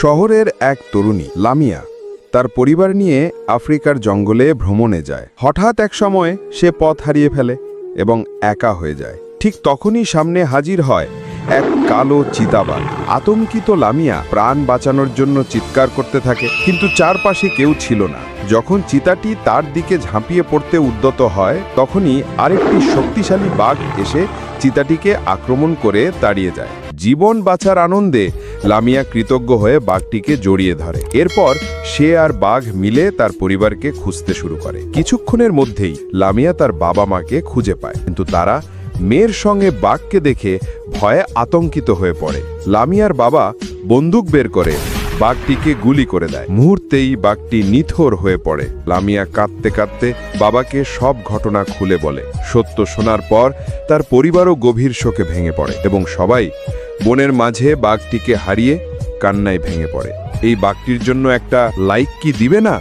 শহরের এক তরুণী, লামিয়া, তার পরিবার নিয়ে আফ্রিকার জঙ্গলে ভ্রমণে যায়। হঠাৎ এক সময় সে পথ হারিয়ে ফেলে এবং একা হয়ে যায়। ঠিক তখনই সামনে হাজির হয় এক কালো চিতাবাঘ। আতঙ্কিত লামিয়া প্রাণ বাঁচানোর জন্য চিৎকার করতে থাকে, কিন্তু চারপাশে কেউ ছিল না। যখন চিতাটি তার দিকে ঝাঁপিয়ে পড়তে উদ্যত হয়, তখনই আরেকটি শক্তিশালী বাঘ এসে চিতাটিকে আক্রমণ করে তাড়িয়ে যায়। জীবন বাঁচার আনন্দে লামিয়া কৃতজ্ঞ হয়ে বাঘটিকে জড়িয়ে ধরে। এরপর সে আর বাঘ মিলে তার পরিবারকে খুঁজতে শুরু করে। কিছুক্ষণের মধ্যেই লামিয়া তার বাবা মাকে খুঁজে পায়। কিন্তু তারা মেয়ের সঙ্গে বাঘকে দেখে ভয়ে আতঙ্কিত হয়ে পড়ে। লামিয়ার বাবা বন্দুক বের করে বাঘটিকে গুলি করে দেয়। মুহূর্তেই বাঘটি নিথর হয়ে পড়ে। লামিয়া কাঁদতে কাঁদতে বাবাকে সব ঘটনা খুলে বলে। সত্য শোনার পর তার পরিবারও গভীর শোকে ভেঙে পড়ে এবং সবাই বনের মাঝে বাঘটিকে হারিয়ে কান্নায় ভেঙে পড়ে। এই বাঘটির জন্য একটা লাইক কি দিবে না?